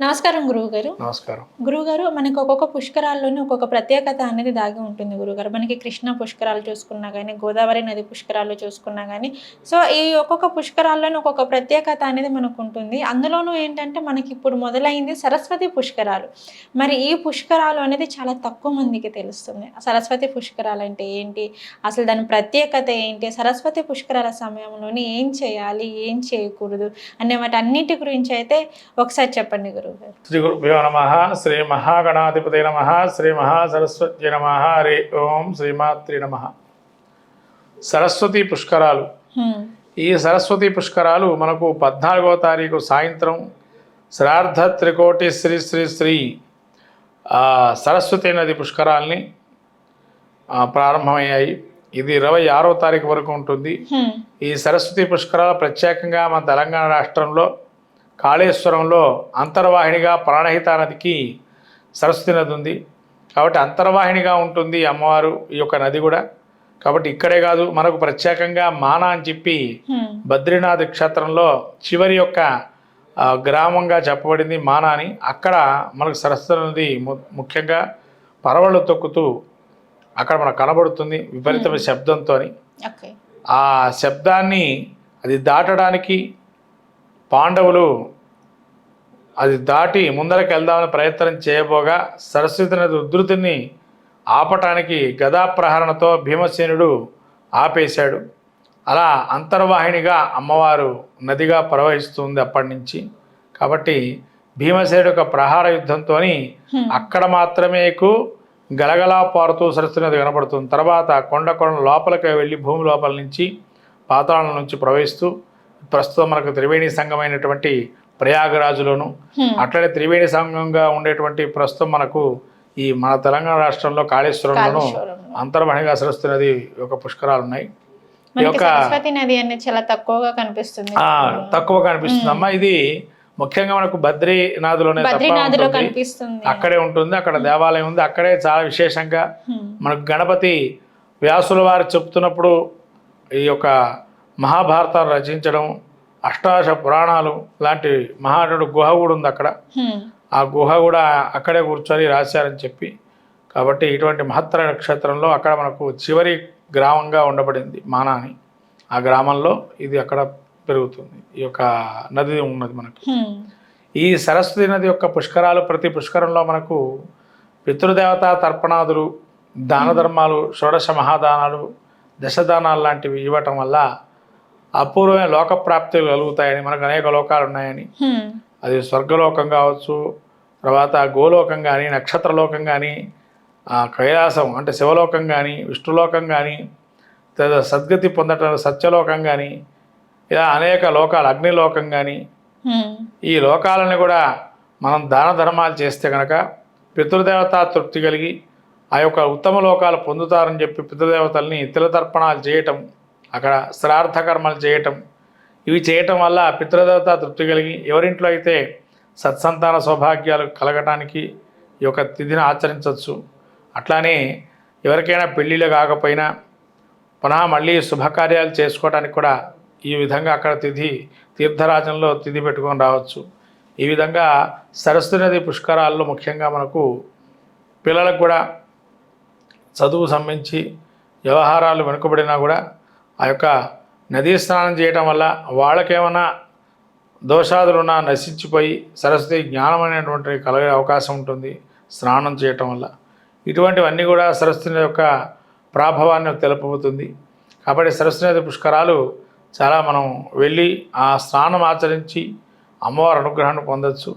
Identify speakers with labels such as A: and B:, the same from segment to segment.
A: నమస్కారం గురువు గారు
B: నమస్కారం.
A: గురువుగారు మనకి ఒక్కొక్క పుష్కరాల్లోనే ఒక్కొక్క ప్రత్యేకత అనేది దాగి ఉంటుంది గురుగారు మనకి కృష్ణ పుష్కరాలు చూసుకున్నా కానీ గోదావరి నది పుష్కరాలు చూసుకున్నా కానీ సో ఈ ఒక్కొక్క పుష్కరాల్లోనే ఒక్కొక్క ప్రత్యేకత అనేది మనకు ఉంటుంది. అందులోనూ ఏంటంటే మనకి ఇప్పుడు మొదలైంది సరస్వతి పుష్కరాలు. మరి ఈ పుష్కరాలు అనేది చాలా తక్కువ మందికి తెలుస్తుంది. సరస్వతి పుష్కరాలు అంటే ఏంటి? అసలు దాని ప్రత్యేకత ఏంటి? సరస్వతి పుష్కరాల సమయంలోని ఏం చేయాలి? ఏం చేయకూడదు? అనే వాటి అన్నిటి గురించి అయితే ఒకసారి చెప్పండి గారు
B: శ్రీ గురుభ్యో నమ శ్రీ మహాగణాధిపతి నమ శ్రీ మహాసరస్వతి నమ హరి ఓం శ్రీమాత్రి నమ. సరస్వతి పుష్కరాలు. ఈ సరస్వతి పుష్కరాలు మనకు పద్నాలుగవ తారీఖు సాయంత్రం శ్రార్థ త్రికోటి శ్రీ శ్రీ శ్రీ సరస్వతి నది పుష్కరాల్ని ప్రారంభమయ్యాయి. ఇది ఇరవై ఆరో తారీఖు వరకు ఉంటుంది. ఈ సరస్వతి పుష్కరాలు ప్రత్యేకంగా మన తెలంగాణ రాష్ట్రంలో కాళేశ్వరంలో అంతర్వాహినిగా ప్రాణహిత నదికి సరస్వతి నది ఉంది. కాబట్టి అంతర్వాహినిగా ఉంటుంది అమ్మవారు ఈ యొక్క నది కూడా. కాబట్టి ఇక్కడే కాదు మనకు ప్రత్యేకంగా మాన అని చెప్పి బద్రీనాథ్ క్షేత్రంలో చివరి యొక్క గ్రామంగా చెప్పబడింది మాన అని. అక్కడ మనకు సరస్వతి నది ముఖ్యంగా పరవళ్ళు తొక్కుతూ అక్కడ మనకు కనబడుతుంది విపరీతమైన శబ్దంతో ఆ శబ్దాన్ని అది దాటడానికి పాండవులు అది దాటి ముందరకు వెళ్దామని ప్రయత్నం చేయబోగా సరస్వతి నది ఉధృతిని ఆపటానికి గదాప్రహరణతో భీమసేనుడు ఆపేశాడు. అలా అంతర్వాహినిగా అమ్మవారు నదిగా ప్రవహిస్తుంది అప్పటి నుంచి. కాబట్టి భీమసేనుడు యొక్క ప్రహార యుద్ధంతో అక్కడ మాత్రమే గలగలా పారుతూ సరస్వతి నది కనబడుతుంది. తర్వాత కొండ కొండ లోపలికి వెళ్ళి భూమి లోపల నుంచి పాతాళం నుంచి ప్రవహిస్తూ ప్రస్తుతం మనకు త్రివేణి సంఘమైనటువంటి ప్రయాగరాజులోను అట్లనే త్రివేణి సంఘంగా ఉండేటువంటి ప్రస్తుతం మనకు ఈ మన తెలంగాణ రాష్ట్రంలో కాళేశ్వరంలోను
A: కాళేశ్వరంలో.
B: అంతర్వాహినిగా సరస్వతి నది యొక్క పుష్కరాలు ఉన్నాయి. ఈ యొక్క
A: సరస్వతి నది అనేది చాలా తక్కువగా కనిపిస్తుంది.
B: తక్కువ కనిపిస్తుంది అమ్మా ఇది ముఖ్యంగా మనకు బద్రీనాథులోనే.
A: కనిపిస్తుంది.
B: అక్కడే ఉంటుంది అక్కడ దేవాలయం ఉంది. అక్కడే చాలా విశేషంగా. మనకు గణపతి వ్యాసుల వారు చెప్తున్నప్పుడు ఈ యొక్క మహాభారతాన్ని రచించడం అష్టాదశ పురాణాలు లాంటి మహానుడు గుహ కూడా ఉంది అక్కడ. ఆ గుహ కూడా అక్కడే కూర్చొని రాశారని చెప్పి. కాబట్టి ఇటువంటి మహత్తర నక్షత్రంలో అక్కడ మనకు చివరి గ్రామంగా ఉండబడింది మానా అని ఆ గ్రామంలో ఇది అక్కడ పెరుగుతుంది. ఈ యొక్క నది ఉన్నది మనకు. ఈ సరస్వతి నది యొక్క పుష్కరాలు ప్రతి పుష్కరంలో మనకు పితృదేవతా తర్పణాదులు దాన ధర్మాలు షోడశ మహాదానాలు దశదానాలు లాంటివి ఇవ్వటం వల్ల అపూర్వమైన లోక ప్రాప్తులు కలుగుతాయని మనకు అనేక లోకాలు ఉన్నాయని. అది స్వర్గలోకం కావచ్చు తర్వాత గోలోకం కానీ నక్షత్రలోకం కానీ కైలాసం అంటే శివలోకం కానీ విష్ణులోకం కానీ లేదా సద్గతి పొందటం సత్యలోకం కానీ ఇలా అనేక లోకాలు అగ్నిలోకం కానీ. ఈ లోకాలని కూడా మనం దాన ధర్మాలు చేస్తే కనుక పితృదేవత తృప్తి కలిగి ఆ యొక్క ఉత్తమ లోకాలు పొందుతారని చెప్పి పితృదేవతల్ని తిలతర్పణాలు చేయటం అక్కడ శ్రార్థ కర్మలు చేయటం. ఇవి చేయటం వల్ల పితృదేవత తృప్తి కలిగి ఎవరింట్లో అయితే సత్సంతాన సౌభాగ్యాలు కలగటానికి ఈ యొక్క తిథిని ఆచరించవచ్చు. అట్లానే ఎవరికైనా పెళ్ళిళ్ళు కాకపోయినా పునః మళ్ళీ శుభకార్యాలు చేసుకోవడానికి కూడా ఈ విధంగా అక్కడ తిథి తీర్థరాజంలో తిథి పెట్టుకొని రావచ్చు. ఈ విధంగా సరస్వతి నది పుష్కరాల్లో ముఖ్యంగా మనకు పిల్లలకు కూడా చదువు సంబంధించి వ్యవహారాలు వెనుకబడినా కూడా ఆ యొక్క నదీ స్నానం చేయటం వల్ల వాళ్ళకేమైనా దోషాదులున్నా నశించిపోయి సరస్వతి జ్ఞానం అనేటువంటిది కలిగే అవకాశం ఉంటుంది స్నానం చేయటం వల్ల. ఇటువంటివన్నీ కూడా సరస్వతి యొక్క ప్రాభవాన్ని తెలుపుతుంది. కాబట్టి సరస్వతి నది పుష్కరాలు చాలా మనం వెళ్ళి ఆ స్నానం ఆచరించి అమ్మవారి అనుగ్రహాన్ని పొందొచ్చు.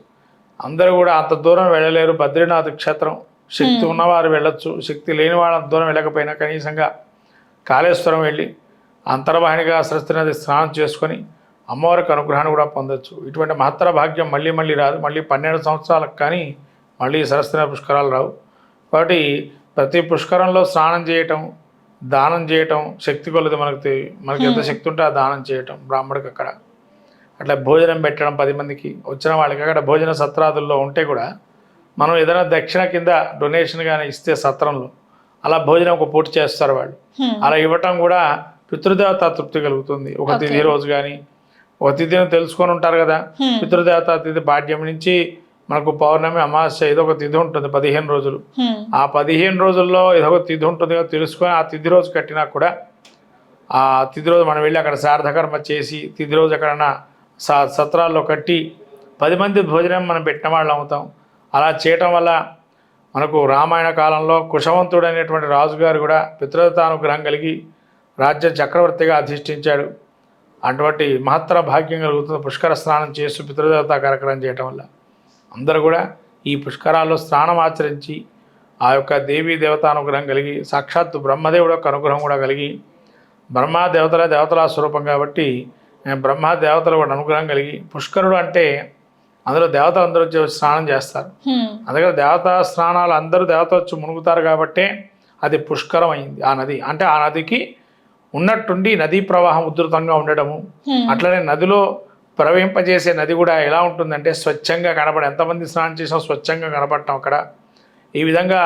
B: అందరూ కూడా అంత దూరం వెళ్ళలేరు. బద్రీనాథ్ క్షేత్రం శక్తి ఉన్నవారు వెళ్ళొచ్చు. శక్తి లేని వాళ్ళు అంత దూరం వెళ్ళకపోయినా కనీసంగా కాళేశ్వరం వెళ్ళి అంతర్వాహినిగా సరస్వతి నది స్నానం చేసుకొని అమ్మవారికి అనుగ్రహాన్ని కూడా పొందొచ్చు. ఇటువంటి మహత్తర భాగ్యం మళ్ళీ మళ్ళీ రాదు. మళ్ళీ పన్నెండు సంవత్సరాలకు కానీ మళ్ళీ సరస్వతి పుష్కరాలు రావు. కాబట్టి ప్రతి పుష్కరంలో స్నానం చేయటం దానం చేయటం శక్తి కొలది మనకు మనకి ఎంత శక్తి ఉంటే ఆ దానం చేయటం బ్రాహ్మడికి అక్కడ. అట్లా భోజనం పెట్టడం పది మందికి వచ్చిన వాళ్ళకి అక్కడ భోజన సత్రాదుల్లో ఉంటే కూడా మనం ఏదైనా దక్షిణ కింద డొనేషన్ కానీ ఇస్తే సత్రంలో అలా భోజనం ఒక పూట చేస్తారు వాళ్ళు. అలా ఇవ్వటం కూడా పితృదేవత తృప్తి కలుగుతుంది. ఒక తిథి రోజు కానీ ఒక తిథిని తెలుసుకొని ఉంటారు కదా. పితృదేవత తిథి పాడ్యం నుంచి మనకు పౌర్ణమి అమావాస్య ఏదో ఒక తిథి ఉంటుంది పదిహేను రోజులు. ఆ పదిహేను రోజుల్లో ఏదో ఒక తిథి ఉంటుంది కదా తెలుసుకొని ఆ తిథి రోజు కట్టినా కూడా ఆ తిథి రోజు మనం వెళ్ళి అక్కడ సార్థకర్మ చేసి తిథి రోజు ఎక్కడన్నా స సత్రాల్లో కట్టి పది మంది భోజనం మనం పెట్టిన వాళ్ళు అవుతాం. అలా చేయటం వల్ల మనకు రామాయణ కాలంలో కుశవంతుడు అనేటువంటి రాజుగారు కూడా పితృతానుగ్రహం కలిగి రాజ్య చక్రవర్తిగా అధిష్ఠించాడు. అటువంటి మహత్తర భాగ్యం కలుగుతుంది. పుష్కర స్నానం చేస్తూ పితృదేవతా కార్యక్రమం చేయటం వల్ల. అందరూ కూడా ఈ పుష్కరాల్లో స్నానం ఆచరించి ఆ యొక్క దేవీ దేవతానుగ్రహం కలిగి సాక్షాత్తు బ్రహ్మదేవుడు యొక్క అనుగ్రహం కూడా కలిగి బ్రహ్మ దేవతల దేవతల స్వరూపం కాబట్టి బ్రహ్మ దేవతల కూడా అనుగ్రహం కలిగి పుష్కరుడు అంటే అందులో దేవతలు అందరూ వచ్చి స్నానం చేస్తారు. అందుకని దేవతా స్నానాలు అందరూ దేవత వచ్చి మునుగుతారు కాబట్టే అది పుష్కరం అయింది ఆ నది అంటే ఆ నదికి ఉన్నట్టుండి నదీ ప్రవాహం ఉధృతంగా ఉండడము. అట్లనే నదిలో ప్రవహింపజేసే నది కూడా ఎలా ఉంటుందంటే స్వచ్ఛంగా కనబడ ఎంతమంది స్నానం చేసినా స్వచ్ఛంగా కనబడటం అక్కడ. ఈ విధంగా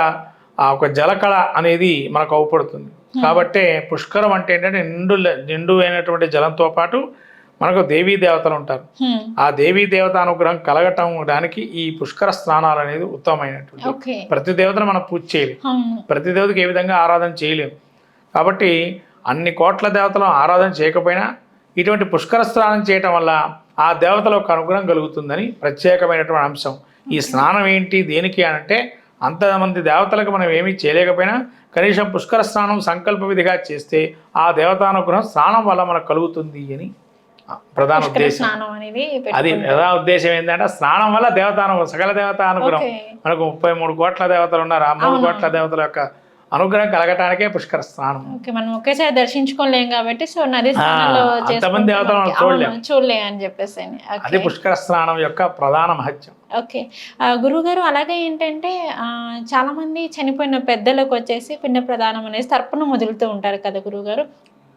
B: ఆ ఒక జలకళ అనేది మనకు అవపడుతుంది. కాబట్టే పుష్కరం అంటే ఏంటంటే నిండు నిండు అయినటువంటి జలంతో పాటు మనకు దేవీ దేవతలు ఉంటారు. ఆ దేవీ దేవత అనుగ్రహం కలగటం దానికి ఈ పుష్కర స్నానాలు అనేది ఉత్తమమైనటువంటి ప్రతి దేవతను మనం పూజ చేయలేం.
A: అవును.
B: ప్రతి దేవతకి ఏ విధంగా ఆరాధన చేయలేం. కాబట్టి అన్ని కోట్ల దేవతలను ఆరాధన చేయకపోయినా ఇటువంటి పుష్కర స్నానం చేయటం వల్ల ఆ దేవతల యొక్క అనుగ్రహం కలుగుతుందని ప్రత్యేకమైనటువంటి అంశం. ఈ స్నానం ఏంటి దేనికి అంటే అంతమంది దేవతలకు మనం ఏమీ చేయలేకపోయినా కనీసం పుష్కర స్నానం సంకల్ప విధిగా చేస్తే ఆ దేవతానుగ్రహం స్నానం వల్ల మనకు కలుగుతుంది అని ప్రధాన ఉద్దేశం. అది. ప్రధాన ఉద్దేశం ఏంటంటే స్నానం వల్ల దేవతానుగ్రహం సకల దేవతానుగ్రహం. మనకు ముప్పై మూడు కోట్ల దేవతలు ఉన్నారు. ఆ మూడు కోట్ల దేవతల యొక్క అనుగ్రహం కలగటానికే పుష్కర స్నానం.
A: ఓకే మనం ఒకేసారి దర్శించుకోలేం కాబట్టి సో నది స్నానంలో
B: అంతమంది చూడలేం.
A: చూడలే అని చెప్పేసి.
B: అది పుష్కర స్నానం యొక్క ప్రధాన మహత్యం.
A: ఓకే. ఆ, గురువుగారు అలాగే ఏంటంటే ఆ, చాలా మంది చనిపోయిన పెద్దలకు వచ్చేసి పిండ ప్రదానం అనేది తర్పణం వదులుతూ ఉంటారు కదా గురువుగారు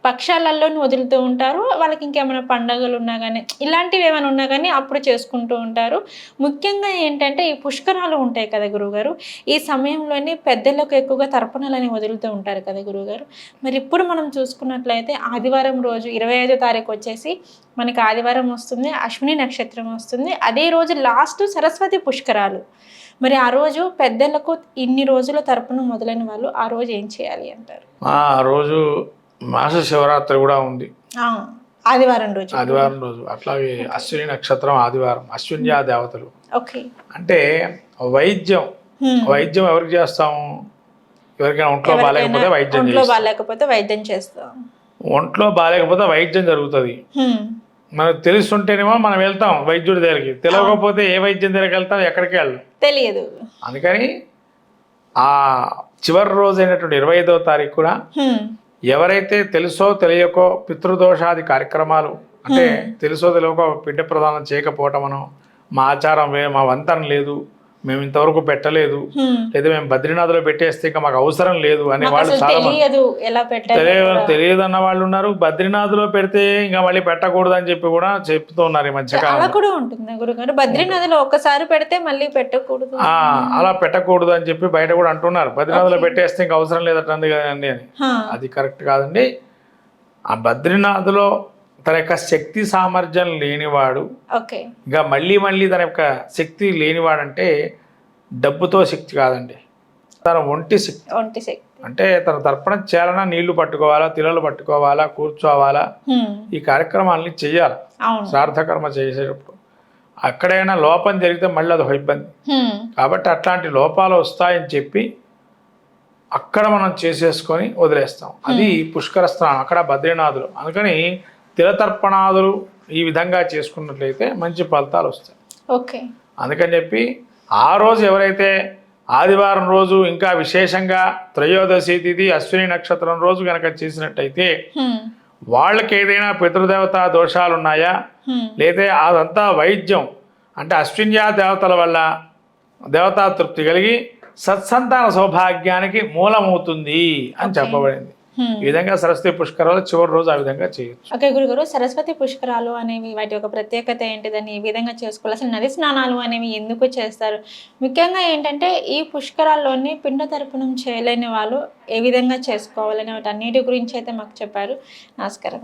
A: పక్షాలలోని వదులుతూ ఉంటారు. వాళ్ళకి ఇంకేమైనా పండగలు ఉన్నా కానీ ఇలాంటివి ఏమైనా ఉన్నా కానీ అప్పుడు చేసుకుంటూ ఉంటారు. ముఖ్యంగా ఏంటంటే ఈ పుష్కరాలు ఉంటాయి కదా గురువుగారు. ఈ సమయంలోనే పెద్దలకు ఎక్కువగా తర్పణాలని వదులుతూ ఉంటారు కదా గురువుగారు. మరి ఇప్పుడు మనం చూసుకున్నట్లయితే ఆదివారం రోజు ఇరవై ఐదో తారీఖు వచ్చేసి మనకి ఆదివారం వస్తుంది అశ్విని నక్షత్రం వస్తుంది. అదే రోజు లాస్ట్ సరస్వతి పుష్కరాలు. మరి ఆ రోజు పెద్దలకు ఇన్ని రోజుల తరపున మొదలైన వాళ్ళు ఆ రోజు ఏం చేయాలి అంటారు?
B: ఆ రోజు మాస శివరాత్రి కూడా ఉంది.
A: ఆదివారం రోజు.
B: ఆదివారం రోజు. అట్లాగే అశ్విని నక్షత్రం ఆదివారం అశ్విన్యా దేవతలు.
A: ఓకే.
B: అంటే వైద్యం. వైద్యం ఎవరికి చేస్తాము? ఎవరికైనా ఒంట్లో బాగాలేకపోతే వైద్యం
A: ఒంట్లో బాగాలేకపోతే వైద్యం చేస్తాం.
B: ఒంట్లో బాగాలేకపోతే వైద్యం జరుగుతుంది. మనకు తెలుస్తుంటేనేమో మనం వెళ్తాం వైద్యుడి దగ్గరికి. తెలియకపోతే ఏ వైద్యం దగ్గరికి వెళ్తాం? ఎక్కడికి వెళ్ళాం?
A: తెలియదు.
B: అందుకని ఆ చివరి రోజు అయినటువంటి ఇరవై ఐదవ తారీఖున
A: హ్మ్.
B: ఎవరైతే తెలుసో తెలియకో పితృదోషాది కార్యక్రమాలు అంటే తెలుసో తెలియకో బిడ్డ ప్రదానం చేయకపోవటమనో మా ఆచారం మా వంతరం లేదు మేము ఇంతవరకు పెట్టలేదు. లేదా మేము బద్రీనాథ్లో పెట్టేస్తే ఇంకా మాకు అవసరం లేదు అనే వాళ్ళు చాలా
A: తెలియదు
B: తెలియదు అన్న వాళ్ళు ఉన్నారు. బద్రీనాథ్లో పెడితే ఇంకా మళ్ళీ పెట్టకూడదు అని చెప్పి కూడా చెప్తూ ఉన్నారు ఈ మధ్యకాలం
A: కూడా ఉంటుంది గురుగారు బద్రీనదిలో ఒక్కసారి పెడితే మళ్ళీ పెట్టకూడదు.
B: అలా పెట్టకూడదు అని చెప్పి బయట కూడా అంటున్నారు. బద్రీనాథ్లో పెట్టేస్తే ఇంకా అవసరం లేదండి కదండి అని. అది కరెక్ట్ కాదండి. ఆ బద్రీనాథ్లో తన యొక్క శక్తి సామర్థ్యం లేనివాడు
A: ఓకే.
B: ఇంకా మళ్ళీ మళ్ళీ తన యొక్క శక్తి లేనివాడంటే డబ్బుతో శక్తి కాదండి. తన ఒంటి శక్తి.
A: ఒంటి శక్తి.
B: అంటే తన తర్పణ చేయాలన్నా నీళ్ళు పట్టుకోవాలా తిలలు పట్టుకోవాలా కూర్చోవాలా. ఈ కార్యక్రమాలని చేయాలి.
A: అవును.
B: శ్రాద్ధకర్మ చేసేటప్పుడు. అక్కడైనా లోపం జరిగితే మళ్ళీ అది ఒక ఇబ్బంది. కాబట్టి అట్లాంటి లోపాలు వస్తాయని చెప్పి అక్కడ మనం చేసేసుకొని వదిలేస్తాం. అది పుష్కర స్నానం. అక్కడ బద్రీనాథులు. అందుకని తిలతర్పణాదులు ఈ విధంగా చేసుకున్నట్లయితే మంచి ఫలితాలు వస్తాయి
A: ఓకే
B: అందుకని చెప్పి ఆ రోజు ఎవరైతే ఆదివారం రోజు ఇంకా విశేషంగా త్రయోదశి తిథి అశ్విని నక్షత్రం రోజు కనుక చేసినట్టయితే. వాళ్ళకి ఏదైనా పితృదేవత దోషాలు ఉన్నాయా. లేదా అదంతా వైద్యం అంటే అశ్విన్యా దేవతల వల్ల దేవతా తృప్తి కలిగి సత్సంతాన సౌభాగ్యానికి మూలమవుతుంది అని చెప్పబడింది. ఈ విధంగా సరస్వతి పుష్కరాలు చివరి రోజు ఆ విధంగా చేయొచ్చు.
A: ఓకే గురుగారు సరస్వతి పుష్కరాలు అనేవి వాటి యొక్క ప్రత్యేకత ఏంటిదని ఏ విధంగా చేసుకోవాలి. అసలు నది స్నానాలు అనేవి ఎందుకు చేస్తారు? ముఖ్యంగా ఏంటంటే ఈ పుష్కరాల్లోని పిండ తర్పణం చేయలేని వాళ్ళు ఏ విధంగా చేసుకోవాలని వాటి అన్నిటి గురించి అయితే మాకు చెప్పారు. నమస్కారం